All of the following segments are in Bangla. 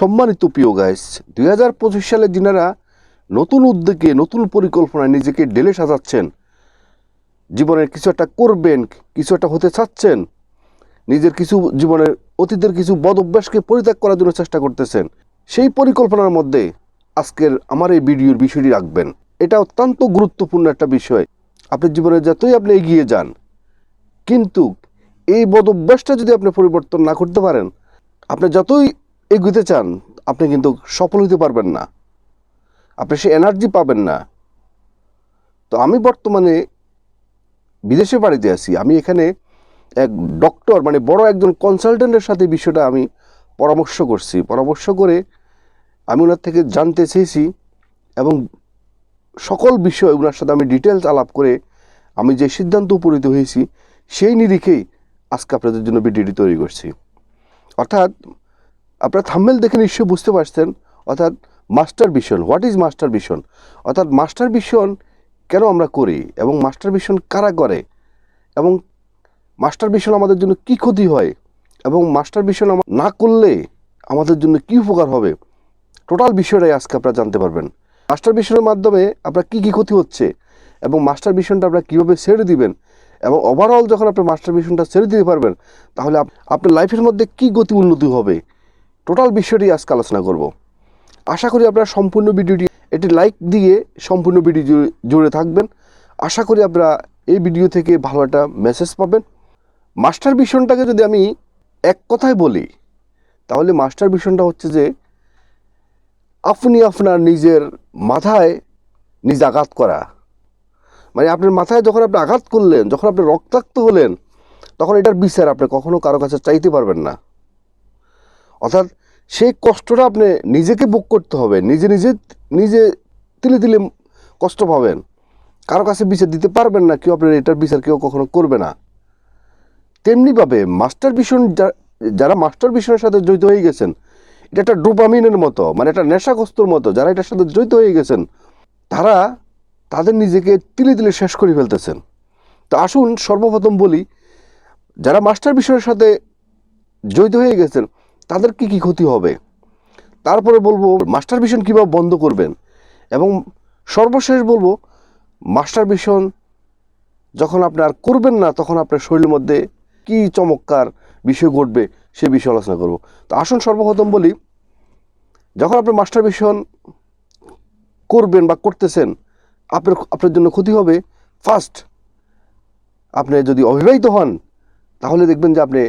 সম্মানিত প্রিয় গাইস দুই হাজার পঁচিশ সালে যিনারা নতুন উদ্যোগে, নতুন পরিকল্পনায় নিজেকে ঢেলে সাজাচ্ছেন। জীবনের কিছু একটা করবেন, কিছু একটা হতে চাচ্ছেন। নিজের কিছু জীবনের, অতীতের কিছু বদ অভ্যাসকে পরিত্যাগ করার জন্য চেষ্টা করতেছেন। সেই পরিকল্পনার মধ্যে আজকের আমার এই ভিডিওর বিষয়টি রাখবেন। এটা অত্যন্ত গুরুত্বপূর্ণ একটা বিষয়। আপনি জীবনে যতই আপনি এগিয়ে যান, কিন্তু এই বদ অভ্যাসটা যদি আপনি পরিবর্তন না করতে পারেন, আপনি যতই এগোতে চান, আপনি কিন্তু সফল হতে পারবেন না। আপনি সে এনার্জি পাবেন না। তো আমি বর্তমানে বিদেশে বাড়িতে আছি। আমি এখানে এক ডক্টর মানে বড় একজন কনসালটেন্টের সাথে বিষয়টা আমি পরামর্শ করছি। পরামর্শ করে আমি ওনার থেকে জানতে চেয়েছি এবং সকল বিষয় ওনার সাথে আমি ডিটেলস আলাপ করে আমি যে সিদ্ধান্ত উপনীত হয়েছি, সেই নিরিখেই আজকে আপনাদের জন্য ভিডিওটি তৈরি করছি। অর্থাৎ আপনারা থাম্মেল দেখে নিশ্চয়ই বুঝতে পারছেন, অর্থাৎ master vision what is master vision অর্থাৎ মাস্টার ভিশন কেন আমরা করি এবং মাস্টার ভিশন কারা করে? এবং মাস্টার ভিশন আমাদের জন্য কি ক্ষতি হয়? এবং মাস্টার ভিশন না করলে আমাদের জন্য কি উপকার হবে? টোটাল বিষয়টাই আজকে আপনারা জানতে পারবেন। মাস্টার ভিশনের মাধ্যমে আপনার কি কি ক্ষতি হচ্ছে? এবং মাস্টার ভিশনটা আপনারা কীভাবে ছেড়ে দিবেন? এবং ওভারঅল যখন আপনি মাস্টার ভিশনটা ছেড়ে দিতে পারবেন, তাহলে আপনার লাইফের মধ্যে কি গতি উন্নতি হবে? টোটাল বিষয়টি আজকে আলোচনা করব। আশা করি আপনারা সম্পূর্ণ ভিডিওটি এটি লাইক দিয়ে সম্পূর্ণ ভিডিও জুড়ে- থাকবেন। আশা করি আপনারা এই ভিডিও থেকে ভালো একটা মেসেজ পাবেন। মাস্টার ভিশনটাকে যদি আমি এক কথায় বলি, তাহলে মাস্টার ভিশনটা হচ্ছে যে, আপনি আপনার নিজের মাথায় নিজ আঘাত করা। মানে আপনার মাথায় যখন আপনি আঘাত করলেন, যখন আপনি রক্তাক্ত হলেন, তখন এটার বিচার আপনি কখনো কারও কাছে চাইতে পারবেন না। অর্থাৎ সেই কষ্টটা আপনি নিজেকে বুক করতে হবে। নিজে নিজে নিজে তিলে তিলে কষ্ট পাবেন। কারও কাছে বিচার দিতে পারবেন না, কেউ আপনার এটার বিচার কেউ কখনো করবে না। তেমনিভাবে মাস্টার যা- যারা মাস্টার ভিশনের সাথে জড়িত হয়ে গেছেন, এটা একটা ডোপামিনের মতো মানে একটা নেশাগ্রস্তর মতো, যারা এটার সাথে জড়িত হয়ে গেছেন, তারা তাদের নিজেকে তিলে তিলে শেষ করে ফেলতেছেন। তো আসুন সর্বপ্রথম বলি, যারা মাস্টার বিষয়ের সাথে জড়িত হয়ে গেছেন তাদের কি কি ক্ষতি হবে? তারপরে বলব, মাস্টার ভিশন কীভাবে বন্ধ করবেন? এবং সর্বশেষ বলব, মাস্টার ভিশন যখন আপনি আর করবেন না, তখন আপনার শরীরের মধ্যে কি চমৎকার বিষয় ঘটবে সে বিষয়ে আলোচনা করব। তো আসুন সর্বপ্রথম বলি, যখন আপনি মাস্টার ভিশন করবেন বা করতেছেন, আপনার আপনার জন্য ক্ষতি হবে ফার্স্ট আপনি যদি অবিবাহিত হন, তাহলে দেখবেন যে আপনি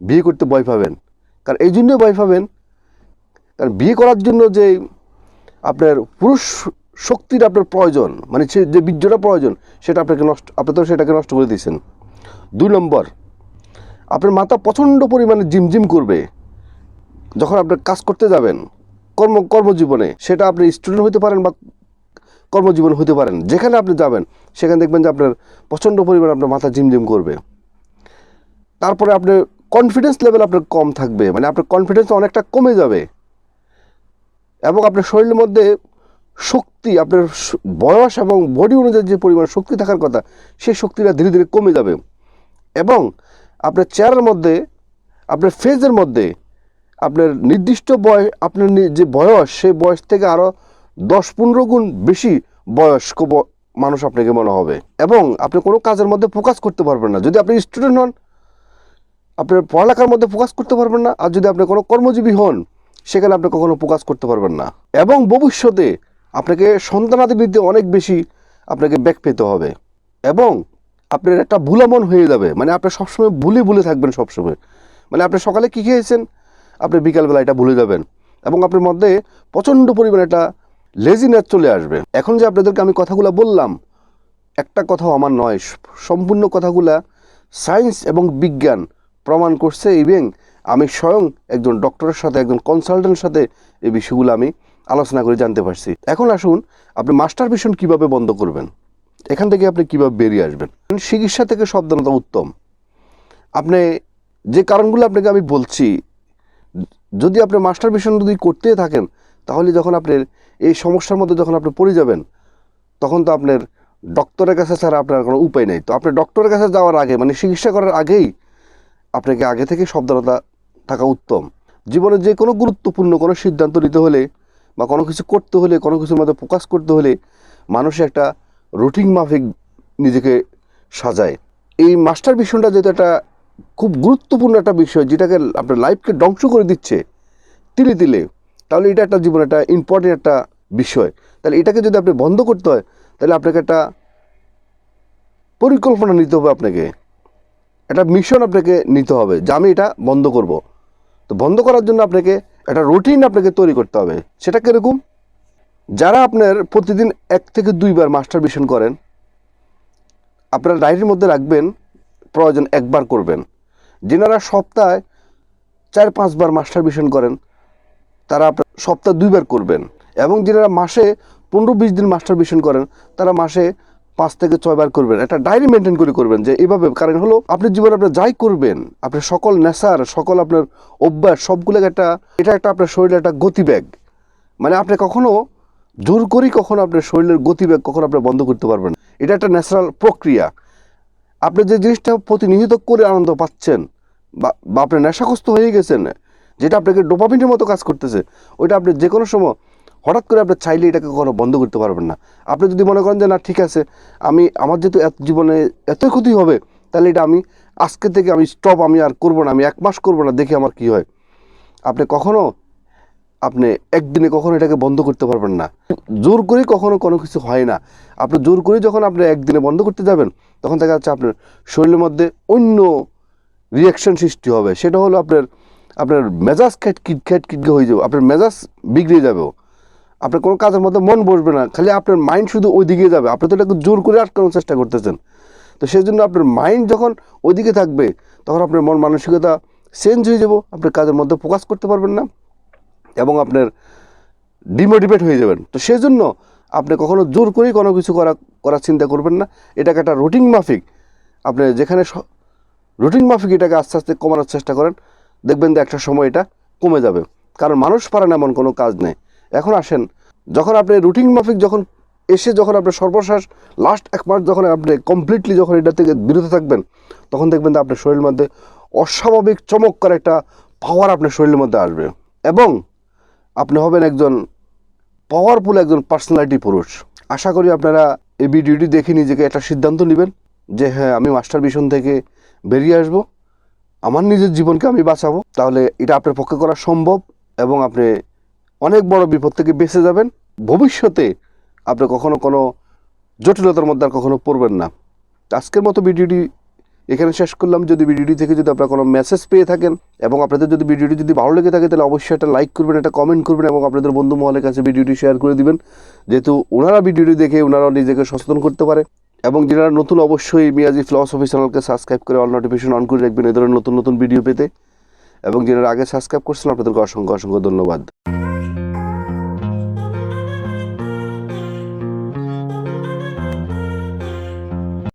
বিয়ে করতে ভয় পাবেন। কারণ এই জন্যই ভয় পাবেন। কারণ বিয়ে করার জন্য যে আপনার পুরুষ শক্তির আপনার প্রয়োজন মানে সে যে বীর্যটা প্রয়োজন, সেটা আপনাকে নষ্ট, আপনি তো সেটাকে নষ্ট করে দিয়েছেন। দুই নম্বর, আপনার মাথা প্রচণ্ড পরিমাণে জিমজিম করবে। যখন আপনার কাজ করতে যাবেন, কর্ম, কর্মজীবনে, সেটা আপনি স্টুডেন্ট হতে পারেন বা কর্মজীবন হতে পারেন, যেখানে আপনি যাবেন, সেখানে দেখবেন যে আপনার প্রচণ্ড পরিমাণে আপনার মাথা জিমজিম করবে। তারপরে আপনার কনফিডেন্স লেভেল আপনার কম থাকবে। মানে আপনার কনফিডেন্স অনেকটা কমে যাবে। এবং আপনার শরীরের মধ্যে শক্তি, আপনার বয়স এবং বডি অনুযায়ী যে পরিমাণ শক্তি থাকার কথা, সেই শক্তিটা ধীরে ধীরে কমে যাবে। এবং আপনার চেয়ারের মধ্যে, আপনার ফেজের মধ্যে, আপনার নির্দিষ্ট বয়স আপনার যে বয়স, সেই বয়স থেকে আরও দশ পনেরো গুণ বেশি বয়স্ক মানুষ আপনাকে মনে হবে। এবং আপনি কোনো কাজের মধ্যে ফোকাস করতে পারবেন না। যদি আপনি স্টুডেন্ট হন আপনার পড়ালেখার মধ্যে ফোকাস করতে পারবেন না। আর যদি আপনি কোনো কর্মজীবী হন, সেখানে আপনি কখনো ফোকাস করতে পারবেন না। এবং ভবিষ্যতে আপনাকে সন্তানাদি দিতে অনেক বেশি আপনাকে ব্যাক পেতে হবে। এবং আপনার একটা ভুলামন হয়ে যাবে। মানে আপনি সবসময় ভুলে ভুলে থাকবেন সবসময়। মানে আপনি সকালে কী খেয়েছেন? আপনি বিকালবেলা এটা ভুলে যাবেন। এবং আপনার মধ্যে প্রচণ্ড পরিমাণে একটা লেজিনেস চলে আসবে। এখন যে আপনাদেরকে আমি কথাগুলো বললাম, একটা কথাও আমার নয়, সম্পূর্ণ কথাগুলা সায়েন্স এবং বিজ্ঞান প্রমাণ করছে ইভেন আমি স্বয়ং একজন ডক্টরের সাথে, একজন কনসালটেন্টের সাথে এই বিষয়গুলো আমি আলোচনা করে জানতে পারছি। এখন আসুন, আপনি মাস্টার ভিশন কীভাবে বন্ধ করবেন? এখান থেকে আপনি কীভাবে বেরিয়ে আসবেন? চিকিৎসা থেকে সাবধানতা উত্তম। আপনি যে কারণগুলো আপনাকে আমি বলছি, যদি আপনি মাস্টার ভিশন যদি করতে থাকেন, তাহলে যখন আপনার এই সমস্যার মধ্যে যখন আপনি পড়ে যাবেন, তখন তো আপনার ডক্টরের কাছে ছাড়া আপনার কোনো উপায় নেই। তো আপনি ডক্টরের কাছে যাওয়ার আগে মানে চিকিৎসা করার আগেই আপনাকে আগে থেকে সাবধানতা থাকা উত্তম। জীবনে যে কোনো গুরুত্বপূর্ণ কোনো সিদ্ধান্ত নিতে হলে বা কোনো কিছু করতে হলে, কোনো কিছুর মধ্যে ফোকাস করতে হলে মানুষ একটা রুটিন মাফিক নিজেকে সাজায়। এই মাস্টার মিশনটা যেহেতু একটা খুব গুরুত্বপূর্ণ একটা বিষয়, যেটাকে আপনার লাইফকে ধ্বংস করে দিচ্ছে তিলে তিলে, তাহলে এটা একটা জীবনে একটা ইম্পর্টেন্ট একটা বিষয়। তাহলে এটাকে যদি আপনি বন্ধ করতে হয়, তাহলে আপনাকে একটা পরিকল্পনা নিতে হবে আপনাকে। একটা মিশন আপনাকে নিতে হবে যে আমি এটা বন্ধ করব। তো বন্ধ করার জন্য আপনাকে একটা রুটিন আপনাকে তৈরি করতে হবে। সেটা কীরকম? যারা আপনার প্রতিদিন এক থেকে দুইবার মাস্টার মিশন করেন, আপনার ডায়েরির মধ্যে রাখবেন, প্রয়োজন একবার করবেন। যেনারা সপ্তাহে চার, পাঁচবার মাস্টার মিশন করেন, তারা আপনার সপ্তাহে দুইবার করবেন। এবং যারা মাসে পনেরো, বিশ দিন মাস্টার মিশন করেন, তারা মাসে পাঁচ থেকে ছয়বার করবেন। একটা ডায়েরি মেনটেন করে করবেন যে এইভাবে কারণ হলো আপনি জীবনে আপনি যাই করবেন, আপনি সকল নেশার, সকল আপনার অভ্যাস সবগুলো একটা, এটা একটা আপনার শরীরের একটা গতিবেগ। মানে আপনি কখনো জোর করেই কখনো আপনার শরীরের গতিবেগ কখনো আপনি বন্ধ করতে পারবেন এটা একটা ন্যাচারাল প্রক্রিয়া। আপনি যে জিনিসটা প্রতিনিধিত্ব করে আনন্দ পাচ্ছেন, বা আপনি নেশাগ্রস্ত হয়ে গেছেন, যেটা আপনাকে ডোপামিনের মতো কাজ করতেছে, ওইটা আপনি যে কোনো সময় হঠাৎ করে আপনি চাইলে এটাকে কখনো বন্ধ করতে পারবেন না। আপনি যদি মনে করেন যে, না, ঠিক আছে, আমি, আমার যেহেতু এত জীবনে এতই ক্ষতি হবে, তাহলে এটা আমি আজকে থেকে আমি স্টপ আমি আর করব না, আমি এক মাস করব না, দেখি আমার কি হয়। আপনি কখনো, আপনি একদিনে কখনো এটাকে বন্ধ করতে পারবেন না। জোর করে কখনো কোনো কিছু হয় না। আপনি জোর করে যখন আপনি একদিনে বন্ধ করতে যাবেন, তখন দেখা যাচ্ছে আপনার শরীরের মধ্যে অন্য রিয়াকশন সৃষ্টি হবে। সেটা হলো আপনার আপনার মেজাজ খ্যাট কিট খ্যাট কিটকে হয়ে যাবে, আপনার মেজাজ বিগড়ে যাবে। আপনার কোনো কাজের মধ্যে মন বসবে না, খালি আপনার মাইন্ড শুধু ওই দিকে যাবে। আপনি তো এটাকে জোর করে আটকানোর চেষ্টা করতেছেন। তো সেই জন্য আপনার মাইন্ড যখন ওইদিকে থাকবে, তখন আপনার মন মানসিকতা চেঞ্জ হয়ে যাব, আপনার কাজের মধ্যে ফোকাস করতে পারবেন না, এবং আপনার ডিমোটিভেট হয়ে যাবেন। তো সেই জন্য আপনি কখনো জোর করেই কোনো কিছু করা, করার চিন্তা করবেন না। এটাকে একটা রুটিন মাফিক, আপনি যেখানে রুটিন মাফিক এটাকে আস্তে আস্তে কমানোর চেষ্টা করেন, দেখবেন যে একটা সময় এটা কমে যাবে। কারণ মানুষ পারে না এমন কোনো কাজ নেই। এখন আসেন। যখন আপনি রুটিন মাফিক যখন এসে যখন আপনার সর্বশেষ লাস্ট এক মাস যখন আপনি কমপ্লিটলি যখন এটা থেকে বিরত থাকবেন, তখন দেখবেন যে আপনার শরীরের মধ্যে অস্বাভাবিক চমৎকার একটা পাওয়ার আপনার শরীরের মধ্যে আসবে। এবং আপনি হবেন একজন পাওয়ারফুল একজন পার্সোনালিটি পুরুষ। আশা করি আপনারা এই ভিডিওটি দেখে নিজেকে একটা সিদ্ধান্ত নেবেন যে হ্যাঁ আমি মাস্টার মিশন থেকে বেরিয়ে আসব। আমার নিজের জীবনকে আমি বাঁচাবো। তাহলে এটা আপনার পক্ষে করা সম্ভব এবং আপনি অনেক বড় বিপদ থেকে বেঁচে যাবেন। ভবিষ্যতে আপনি কখনো কোনো জটিলতার মধ্যে আর কখনো পড়বেন না। আজকের মতো ভিডিওটি এখানে শেষ করলাম। যদি ভিডিওটি থেকে যদি আপনারা কোনো মেসেজ পেয়ে থাকেন এবং আপনাদের যদি ভিডিওটি যদি ভালো লেগে থাকে, তাহলে অবশ্যই একটা লাইক করবেন, একটা কমেন্ট করবেন এবং আপনাদের বন্ধু মহলের কাছে ভিডিওটি শেয়ার করে দিবেন। যেহেতু ওনারা ভিডিওটি দেখে ওনারাও নিজেকে সচেতন করতে পারে এবং যারা নতুন, অবশ্যই মিয়াজি ফিলসফি চ্যানেলকে সাবস্ক্রাইব করে অল নোটিফিকেশন অন করে রাখবেন। এই ধরনের নতুন নতুন ভিডিও পেতে। এবং যারা আগে সাবস্ক্রাইব করছেন, আপনাদেরকে অসংখ্য অসংখ্য ধন্যবাদ।